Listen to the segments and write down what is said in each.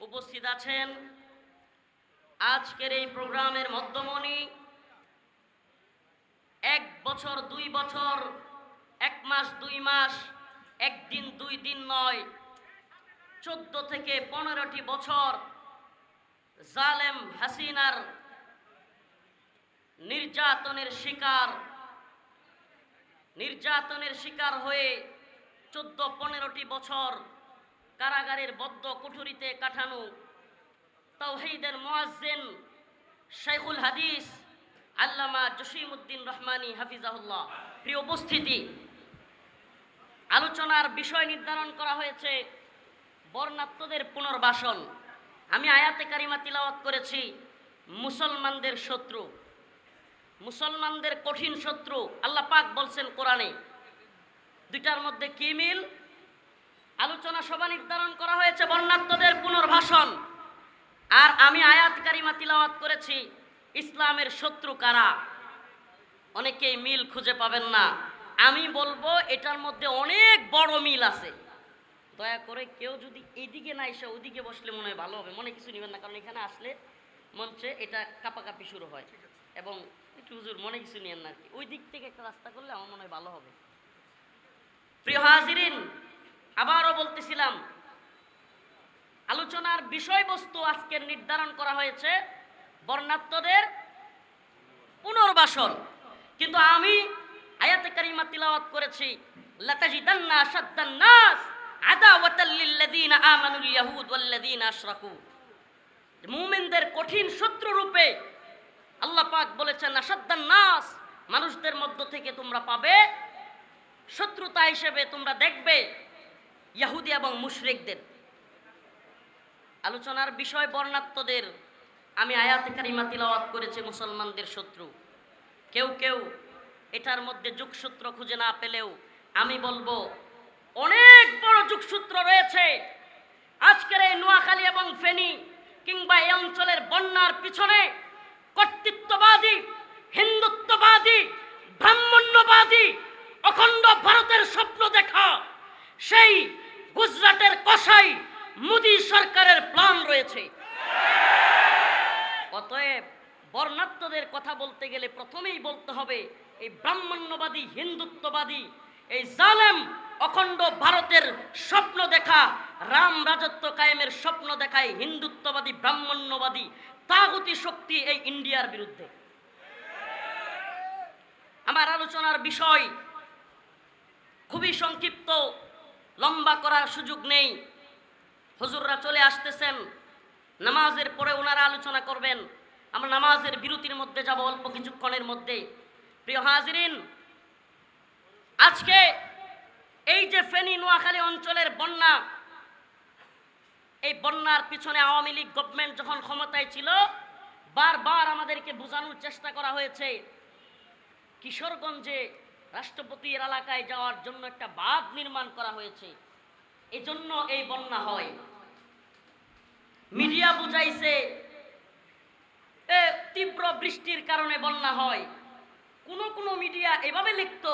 উপস্থিত আছেন আজকের এই প্রোগ্রামের মধ্যমণি। এক বছর, দুই বছর, এক মাস, দুই মাস, একদিন, দুই দিন নয়, চোদ্দ থেকে পনেরোটি বছর জালেম হাসিনার নির্যাতনের শিকার নির্যাতনের শিকার হয়ে চোদ্দ, পনেরোটি বছর কারাগারের বদ্ধ কুঠুরিতে কাটানো তৌহিদের মোয়াজ্জেন শেখুল হাদিস আল্লামা জসিমউদ্দিন রহমানি হাফিজাহুল্লাহ। প্রিয় উপস্থিতি, আলোচনার বিষয় নির্ধারণ করা হয়েছে বর্ণাত্মদের পুনর্বাসন। আমি আয়াতে কারিমা তিলাওয়াত করেছি, মুসলমানদের শত্রু। মুসলমানদের কঠিন শত্রু, আল্লাহ পাক বলছেন কোরআনে। দুইটার মধ্যে কি মিল? আলোচনা সভা নির্ধারণ করা হয়েছে বর্ণাত্মদের পুনর্বাসন। আর আমি আয়াত কারিমা তিলাওয়াত করেছি, ইসলামের শত্রু কারা? অনেকেই মিল খুঁজে পাবেন না। আমি বলব, এটার মধ্যে অনেক বড় মিল আছে। দয়া করে কেউ যদি এদিকে না এসে ওদিকে বসলে মনে হয় ভালো হবে। মনে কিছু নেবেন না, কারণ এখানে আসলে মঞ্চে এটা কাপাকাপি শুরু হয়। এবং একটু হুজুর, মনে কিছু নিয়েন না ওই দিক থেকে একটা রাস্তা করলে আমার মনে হয় ভালো হবে। প্রিয় হাজিরিন আবারও বলতেছিলাম, আলোচনার বিষয়বস্তু আজকের নির্ধারণ করা হয়েছে বর্ণাত্মদের পুনর্বাসন। কিন্তু আমি আয়াতে কারিমা তিলাওয়াত করেছি, লাতাজিদান্না আশাদ্দান নাস আদাওয়াতাল লিল্লাযীনা আমানুল ইয়াহুদ ওয়াল্লাযীনা আশরাকু। মুমিনদের কঠিন শত্রু রূপে আল্লাহ পাক বলেছেন নাস মানুষদের মধ্য থেকে তোমরা পাবে, শত্রুতা হিসেবে তোমরা দেখবে। ইয়াহুদি এবং মুশরেকদের। আলোচনার বিষয় বর্ণাত্মদের। আমি আয়াতে কারিমা তিলাওয়াত করেছি মুসলমানদের শত্রু। কেউ কেউ এটার মধ্যে যুগসূত্র খুঁজে না পেলেও আমি বলব, অনেক বড় যুগসূত্র রয়েছে। আজকের এই নোয়াখালী এবং ফেনী কিংবা এই অঞ্চলের বন্যার পিছনে কর্তৃত্ববাদী, হিন্দুত্ববাদী ব্রাহ্মণ্যবাদী অখণ্ড ভারতের স্বপ্ন দেখা সেই গুজরাটের কসাই মোদী সরকারের প্ল্যান রয়েছে। অতএব বর্ণাত্মদের কথা বলতে গেলে প্রথমেই বলতে হবে, এই ব্রাহ্মণ্যবাদী, হিন্দুত্ববাদী, এই জালেম অখণ্ড ভারতের স্বপ্ন দেখা, রাম রাজত্ব কায়েমের স্বপ্ন দেখায় হিন্দুত্ববাদী, ব্রাহ্মণ্যবাদী, তাগতি শক্তি এই ইন্ডিয়ার বিরুদ্ধে। আমার আলোচনার বিষয় খুবই সংক্ষিপ্ত, লম্বা করার সুযোগ নেই। হুজুররা চলে আসতেছেন। নামাজের পরে ওনারা আলোচনা করবেন। আমরা নামাজের বিরতির মধ্যে যাব, অল্প কিছুক্ষণের মধ্যে। প্রিয় হাজিরিন, আজকে এই যে ফেনী নোয়াখালী অঞ্চলের বন্যা, এই বন্যার পিছনে আওয়ামী লীগ গভর্নমেন্ট যখন ক্ষমতায় ছিল, বারবার আমাদেরকে বোঝানোর চেষ্টা করা হয়েছে, কিশোরগঞ্জে রাষ্ট্রপতির এলাকায় যাওয়ার জন্য একটা বাঁধ নির্মাণ করা হয়েছে। এজন্য এই বন্যা হয়। মিডিয়া বুঝাইছে তীব্র বৃষ্টির কারণে বন্যা হয়। কোন কোন মিডিয়া এভাবে লিখত,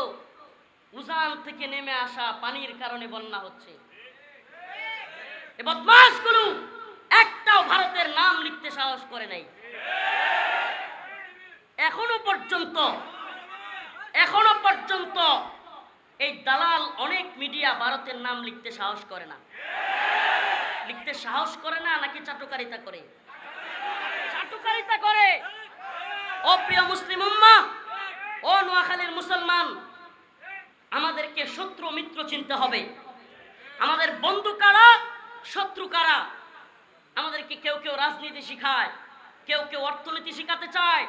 উজান থেকে নেমে আসা পানির কারণে বন্যা হচ্ছে। একটাও ভারতের নাম লিখতে সাহস করে নাই। এখনও পর্যন্ত এখনও পর্যন্ত এই দালাল অনেক মিডিয়া ভারতের নাম লিখতে সাহস করে না। লিখতে সাহস করে না নাকি চাটুকারিতা করে? চাটুকারিতা করে। ও প্রিয় মুসলিম উম্মা, ও নোয়াখালীর মুসলমান, আমাদেরকে শত্রু মিত্র চিনতে হবে। আমাদের বন্ধু কারা? শত্রু কারা? আমাদেরকে কেউ কেউ রাজনীতি শিখায়, কেউ কেউ অর্থনীতি শিখাতে চায়,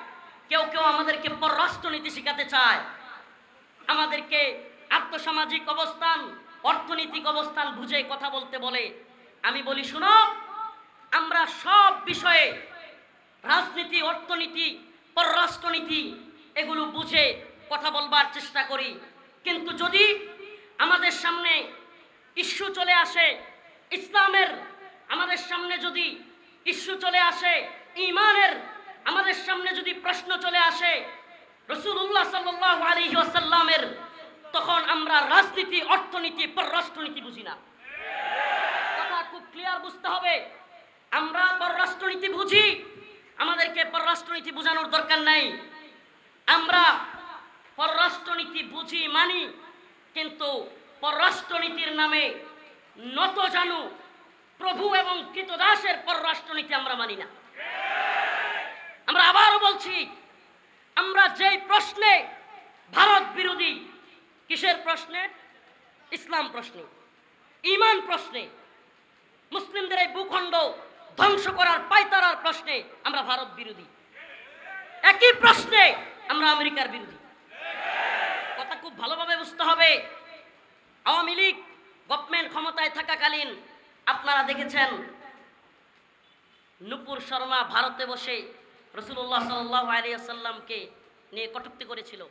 কেউ কেউ আমাদেরকে পররাষ্ট্রনীতি শিখাতে চায়। আমাদেরকে আর্থসামাজিক অবস্থান অর্থনৈতিক অবস্থান বুঝে কথা বলতে বলে। আমি বলি, শুনো, আমরা সব বিষয়ে রাজনীতি, অর্থনীতি, পররাষ্ট্রনীতি এগুলো বুঝে কথা বলবার চেষ্টা করি। কিন্তু যদি আমাদের সামনে ইস্যু চলে আসে, ইসলামের আমাদের সামনে যদি ইস্যু চলে আসে, ইমানের আমাদের সামনে যদি প্রশ্ন চলে আসে রসুল্লাহ সাল্লাহ আসাল্লামের তখন আমরা রাজনীতি, অর্থনীতি, পররাষ্ট্রনীতি বুঝি না। কথা খুব ক্লিয়ার বুঝতে হবে। আমরা পররাষ্ট্রনীতি বুঝি। আমাদেরকে পররাষ্ট্রনীতি বোঝানোর দরকার নাই। আমরা পররাষ্ট্রনীতি বুঝি মানি, কিন্তু পররাষ্ট্রনীতির নামে নত জানু, প্রভু এবং কৃতদাসের পররাষ্ট্রনীতি আমরা মানি না। আমরা আবারও বলছি, আমরা যেই প্রশ্নে ভারত বিরোধী কিসের প্রশ্নে? ইসলাম প্রশ্নে। ইমান প্রশ্নে। মুসলিমদের এই ভূখণ্ড ধ্বংস করার পাইতারার প্রশ্নে আমরা ভারত বিরোধী। একই প্রশ্নে আমরা আমেরিকার বিরোধী। কথা খুব ভালোভাবে বুঝতে হবে। আওয়ামী লীগ গভর্নমেন্ট ক্ষমতায় থাকাকালীন আপনারা দেখেছেন, নুপুর শর্মা ভারতে বসে রসুল্লাহ সাল্লাহ আলিয়াল্লামকে নিয়ে কটুক্তি করেছিল।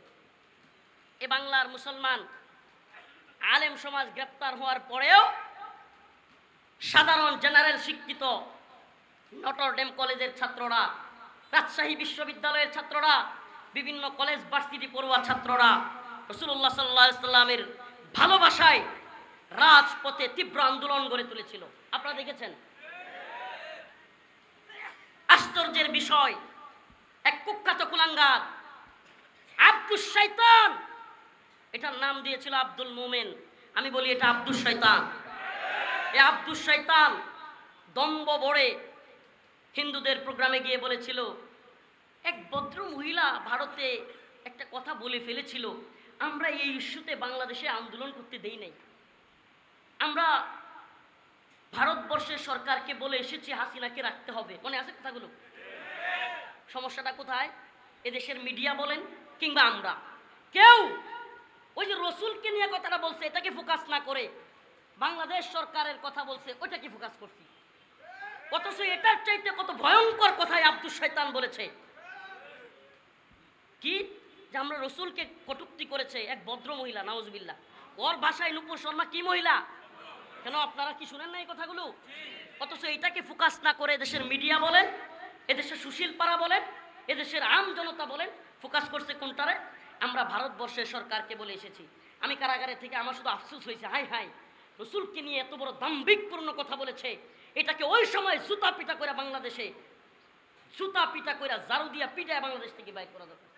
এ বাংলার মুসলমান আলেম সমাজ গ্রেপ্তার হওয়ার পরেও সাধারণ জেনারেল শিক্ষিত নটরডেম কলেজের ছাত্ররা, রাজশাহী বিশ্ববিদ্যালয়ের ছাত্ররা, বিভিন্ন কলেজ, ভার্সিটি পড়ুয়া ছাত্ররা রসুল্লাহ সাল্লাহ সাল্লামের ভালোবাসায় রাজপথে তীব্র আন্দোলন গড়ে তুলেছিল। আপনারা দেখেছেন? আশ্চর্যের বিষয়, এক কুখ্যাত কুলাঙ্গার আব্দুল শৈতান এটার নাম দিয়েছিল আব্দুল মোমেন। আমি বলি এটা আব্দুল শৈতান এ আব্দুল শৈতান দম্ব বড়ে হিন্দুদের প্রোগ্রামে গিয়ে বলেছিল, এক ভদ্র মহিলা ভারতে একটা কথা বলে ফেলেছিল, আমরা এই ইস্যুতে বাংলাদেশে আন্দোলন করতে দেই নাই। আমরা ভারতবর্ষের সরকারকে বলে এসেছি হাসিনাকে রাখতে হবে। মনে আছে কথাগুলো? সমস্যাটা কোথায়? এদেশের মিডিয়া বলেন কিংবা আমরা। কেউ ওই যে রসুলকে নিয়ে কথাটা বলছে, এটাকে ফোকাস না করে বাংলাদেশ সরকারের কথা বলছে, ওইটাকে ফোকাস করছি। অথচ এটার চাইতে কত ভয়ঙ্কর কথাই আব্দুল শৈতান বলেছে। কি? যে আমরা রসুলকে কটুক্তি করেছে এক ভদ্র মহিলা নওয়াজবিল্লা ওর ভাষায় নুপুর শর্মা কি মহিলা? কেন আপনারা কি শুনেন না এই কথাগুলো? অথচ এটাকে ফোকাস না করে এদেশের মিডিয়া বলেন, এদেশের সুশীল পাড়া বলেন, এদেশের আম জনতা বলেন ফোকাস করছে কোনটারে? আমরা ভারতবর্ষের সরকারকে বলে এসেছি। আমি কারাগারে থেকে আমার শুধু আফসুস হয়েছে। হাই হাই, রসুলকে নিয়ে এত বড় দাম্ভিকপূর্ণ কথা বলেছে। এটাকে ওই সময় জুতা পিটা করে বাংলাদেশে, জুতা পিটা করে জারু দিয়া পিটায় বাংলাদেশ থেকে বাইর করা দরকার।